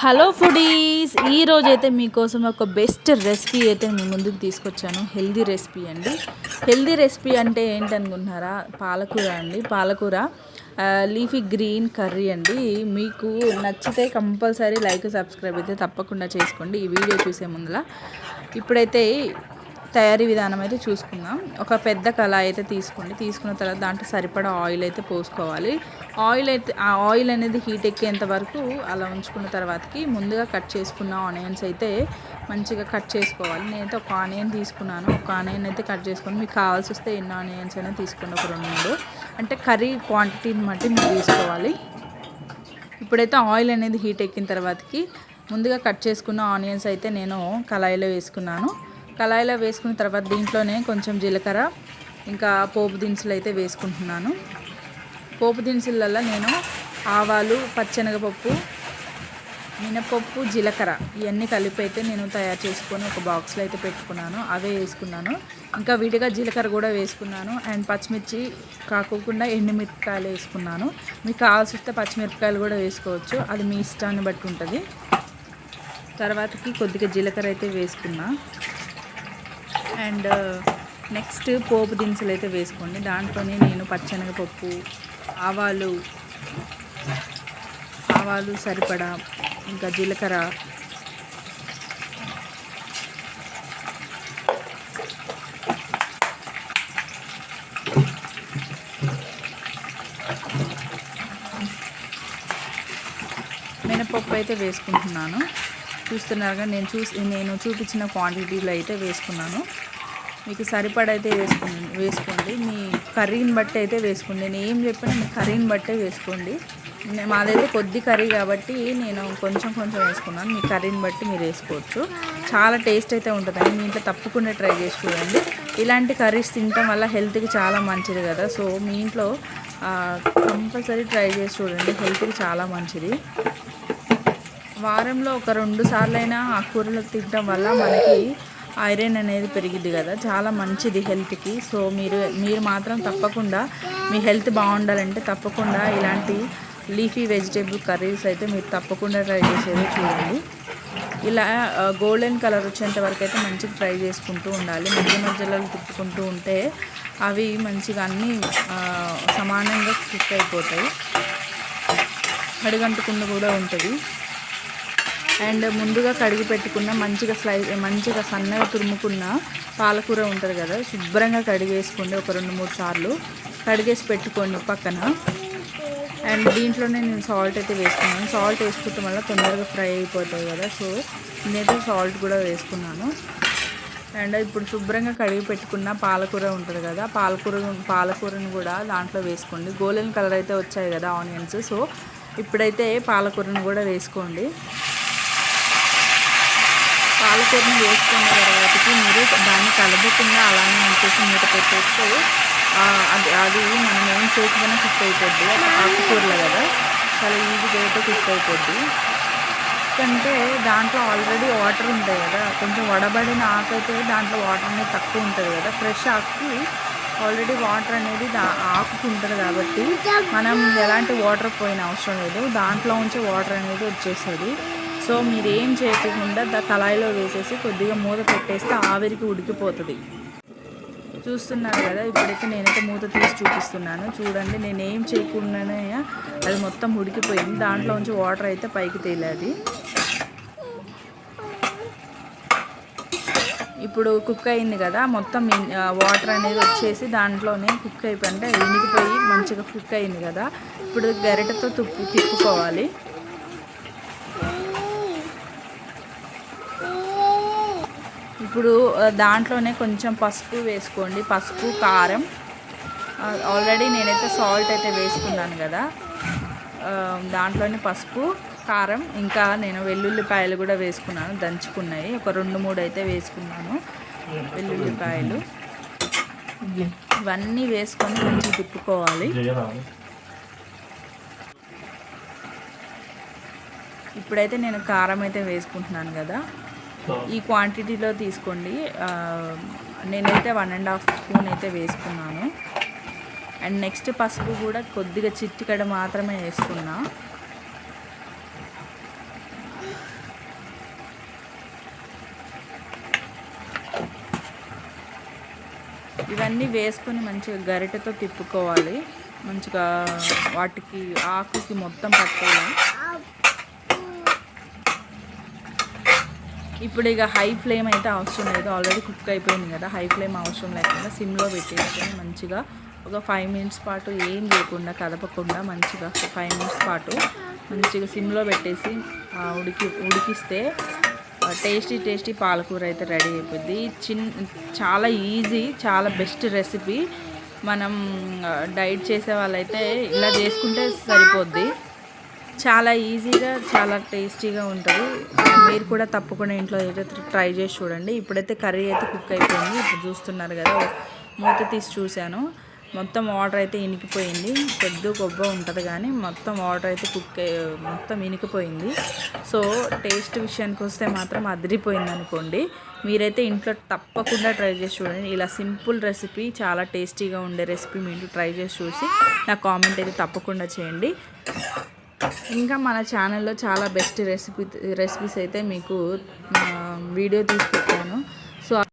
Hello foodies ఈరోజు అయితే మీకోసం ఒక బెస్ట్ రెసిపీ అయితే మీ ముందుకు తీసుకొచ్చాను. హెల్దీ రెసిపీ అండి. హెల్దీ రెసిపీ అంటే ఏంటనుకుంటున్నారా? పాలకూర అండి. పాలకూర లీఫీ గ్రీన్ కర్రీ అండి. మీకు నచ్చితే కంపల్సరీ లైక్ సబ్స్క్రైబ్ అయితే తప్పకుండా చేసుకోండి. ఈ వీడియో చూసే ముందర ఇప్పుడైతే తయారీ విధానం అయితే చూసుకుందాం. ఒక పెద్ద కళాయి అయితే తీసుకోండి. తీసుకున్న తర్వాత దాంట్లో సరిపడా ఆయిల్ అయితే పోసుకోవాలి. ఆయిల్ అయితే ఆ ఆయిల్ అనేది హీట్ ఎక్కేంత వరకు అలా ఉంచుకున్న తర్వాతకి ముందుగా కట్ చేసుకున్న ఆనియన్స్ అయితే మంచిగా కట్ చేసుకోవాలి. నేనైతే ఒక ఆనియన్ తీసుకున్నాను. ఒక ఆనియన్ అయితే కట్ చేసుకొని మీకు కావాల్సి వస్తే ఎన్ని ఆనియన్స్ అయినా తీసుకోండి. ఒక రెండు మూడు. అంటే కర్రీ క్వాంటిటీని బట్టి మీరు తీసుకోవాలి. ఇప్పుడైతే ఆయిల్ అనేది హీట్ ఎక్కిన తర్వాతకి ముందుగా కట్ చేసుకున్న ఆనియన్స్ అయితే నేను కళాయిలో వేసుకున్నాను. కళాయిలో వేసుకున్న తర్వాత దీంట్లోనే కొంచెం జీలకర్ర ఇంకా పోపు దినుసులు అయితే వేసుకుంటున్నాను. పోపు దినుసులలో నేను ఆవాలు పచ్చెనగపప్పు మినపప్పు జీలకర్ర ఇవన్నీ కలిపి అయితే నేను తయారు చేసుకొని ఒక బాక్స్లో అయితే పెట్టుకున్నాను. అవే వేసుకున్నాను. ఇంకా విడిగా జీలకర్ర కూడా వేసుకున్నాను. అండ్ పచ్చిమిర్చి కాకోకుండా ఎండుమిరపకాయలు వేసుకున్నాను. మీకు కావాల్సి వస్తే పచ్చిమిరపకాయలు కూడా వేసుకోవచ్చు. అది మీ ఇష్టాన్ని బట్టి ఉంటుంది. తర్వాతకి కొద్దిగా జీలకర్ర అయితే వేసుకున్నా. అండ్ uh, నెక్స్ట్ పోపు దినుసులు అయితే వేసుకోండి. దాంట్లోనే నేను పచ్చనగపప్పు ఆవాలు ఆవాలు సరిపడా ఇంకా జీలకర్ర. మినపప్పు అయితే వేసుకుంటున్నాను. చూస్తున్నారుగా నేను చూసి నేను చూపించిన క్వాంటిటీలో అయితే వేసుకున్నాను. మీకు సరిపడైతే వేసుకోండి వేసుకోండి. మీ కర్రీని బట్టి అయితే వేసుకోండి. నేను ఏం చెప్పినా మీ కర్రీని బట్టే వేసుకోండి. మాదైతే కొద్ది కర్రీ కాబట్టి నేను కొంచెం కొంచెం వేసుకున్నాను. మీ కర్రీని బట్టి మీరు వేసుకోవచ్చు. చాలా టేస్ట్ అయితే ఉంటుందండి మీ ఇంట్లో తప్పకుండా ట్రై చేసి చూడండి. ఇలాంటి కర్రీస్ తినటం వల్ల హెల్త్కి చాలా మంచిది కదా. సో మీ ఇంట్లో కంపల్సరీ ట్రై చేసి చూడండి. హెల్త్కి చాలా మంచిది. వారంలో ఒక రెండు సార్లైనా ఆకుకూరలు తినడం వల్ల మనకి ఐరన్ అనేది పెరిగిద్ది కదా చాలా మంచిది హెల్త్కి సో మీరు మీరు మాత్రం తప్పకుండా మీ హెల్త్ బాగుండాలంటే తప్పకుండా ఇలాంటి లీఫీ వెజిటేబుల్ కర్రీస్ అయితే మీరు తప్పకుండా ట్రై చేసేది చూడండి. ఇలా గోల్డెన్ కలర్ వచ్చేంత వరకు అయితే మంచిగా ఫ్రై చేసుకుంటూ ఉండాలి. మధ్య మధ్యలో తిప్పుకుంటూ ఉంటే అవి మంచిగా అన్నీ సమానంగా కుక్ అయిపోతాయి. అడుగంటుకుండా కూడా ఉంటుంది. అండ్ ముందుగా కడిగి పెట్టుకున్న మంచిగా స్లై మంచిగా సన్నగా తురుముకున్న పాలకూర ఉంటుంది కదా శుభ్రంగా కడిగేసుకోండి ఒక రెండు మూడు సార్లు కడిగేసి పెట్టుకోండి పక్కన. అండ్ దీంట్లోనే నేను సాల్ట్ అయితే వేసుకున్నాను. సాల్ట్ వేసుకోవటం వల్ల తొందరగా ఫ్రై అయిపోతాయి కదా సో నేనైతే సాల్ట్ కూడా వేసుకున్నాను. అండ్ ఇప్పుడు శుభ్రంగా కడిగి పెట్టుకున్న పాలకూర ఉంటుంది కదా పాలకూర పాలకూరను కూడా దాంట్లో వేసుకోండి. గోల్డెన్ కలర్ అయితే వచ్చాయి కదా ఆనియన్స్ సో ఇప్పుడైతే పాలకూరను కూడా వేసుకోండి. పాలకూరని వేసుకున్న తర్వాతకి మీరు దాన్ని కలపకుండా అలానే ఉంచేసి మూత పెట్టేస్తే అది అది మనం ఏం చేయకపోయినా కుక్ అయిపోద్ది. ఆకుకూరలు కదా. చాలా ఈజీగా అయితే కుక్ అయిపోద్ది. ఎందుకంటే దాంట్లో ఆల్రెడీ వాటర్ ఉంటాయి కదా. కొంచెం వడబడిన ఆకు అయితే దాంట్లో వాటర్ అనేది తక్కువ ఉంటుంది కదా. ఫ్రెష్ ఆకుకి ఆల్రెడీ వాటర్ అనేది దా ఆకుకి ఉంటుంది కాబట్టి మనం ఎలాంటి వాటర్ పోయిన అవసరం లేదు. దాంట్లో ఉంచే వాటర్ అనేది వచ్చేస్తుంది. సో మీరు ఏం చేయకుండా దా కళాయిలో వేసేసి కొద్దిగా మూత పెట్టేస్తే ఆవిరికి ఉడికిపోతుంది. చూస్తున్నారు కదా ఇప్పుడైతే నేనైతే మూత తీసి చూపిస్తున్నాను. చూడండి నేను ఏం చేయకుండానే అది మొత్తం ఉడికిపోయింది. దాంట్లో నుంచి వాటర్ అయితే పైకి తేలేది. ఇప్పుడు కుక్ అయింది కదా మొత్తం వాటర్ అనేది వచ్చేసి దాంట్లోనే కుక్ అయిపోయి అంటే ఇనిగిపోయి మంచిగా కుక్ అయింది కదా. ఇప్పుడు గరిటతో తుప్పు తిప్పుకోవాలి. ఇప్పుడు దాంట్లోనే కొంచెం పసుపు వేసుకోండి. పసుపు కారం. ఆల్రెడీ నేనైతే సాల్ట్ అయితే వేసుకున్నాను కదా. దాంట్లోనే పసుపు కారం ఇంకా నేను వెల్లుల్లిపాయలు కూడా వేసుకున్నాను. దంచుకున్నాయి. ఒక రెండు మూడు అయితే వేసుకున్నాను. వెల్లుల్లిపాయలు. ఇవన్నీ వేసుకొని కొంచెం తిప్పుకోవాలి. ఇప్పుడైతే నేను కారం అయితే వేసుకుంటున్నాను కదా. ఈ క్వాంటిటీలో తీసుకోండి. నేనైతే వన్ అండ్ హాఫ్ స్పూన్ అయితే వేసుకున్నాను. అండ్ నెక్స్ట్ పసుపు కూడా కొద్దిగా చిట్టికడ మాత్రమే వేసుకున్నా ఇవన్నీ వేసుకొని మంచిగా గరిటెతో తిప్పుకోవాలి. మంచిగా వాటికి ఆకుకి మొత్తం పట్టాలి. ఇప్పుడు ఇక హై ఫ్లేమ్ అయితే అవసరం లేదు. ఆల్రెడీ కుక్ అయిపోయింది కదా. హై ఫ్లేమ్ అవసరం లేకుండా సిమ్లో పెట్టేసుకొని మంచిగా ఒక ఫైవ్ మినిట్స్ పాటు ఏం లేకుండా కదపకుండా మంచిగా ఫైవ్ మినిట్స్ పాటు మంచిగా సిమ్లో పెట్టేసి ఉడికి ఉడికిస్తే టేస్టీ టేస్టీ పాలకూర అయితే రెడీ అయిపోద్ది. చిన్ చాలా ఈజీ చాలా బెస్ట్ రెసిపీ మనం డైట్ చేసే వాళ్ళైతే ఇలా చేసుకుంటే సరిపోద్ది. చాలా ఈజీగా చాలా టేస్టీగా ఉంటుంది. మీరు కూడా తప్పకుండా ఇంట్లో అయితే ట్రై చేసి చూడండి. ఇప్పుడైతే కర్రీ అయితే కుక్ అయిపోయింది. ఇప్పుడు చూస్తున్నారు కదా మూత తీసి చూశాను. మొత్తం వాటర్ అయితే ఇనికిపోయింది. పెద్ద కొబ్బ ఉంటుంది కానీ మొత్తం వాటర్ అయితే కుక్ మొత్తం ఇనికిపోయింది. సో టేస్ట్ విషయానికి వస్తే మాత్రం అదిరిపోయింది అనుకోండి. మీరైతే ఇంట్లో తప్పకుండా ట్రై చేసి చూడండి. ఇలా సింపుల్ రెసిపీ చాలా టేస్టీగా ఉండే రెసిపీ మీరు ట్రై చేసి చూసి నా కామెంట్ అయితే తప్పకుండా చేయండి. ఇంకా మన ఛానల్లో చాలా బెస్ట్ రెసిపీ రెసిపీస్ అయితే మీకు వీడియో తీసుకొచ్చాను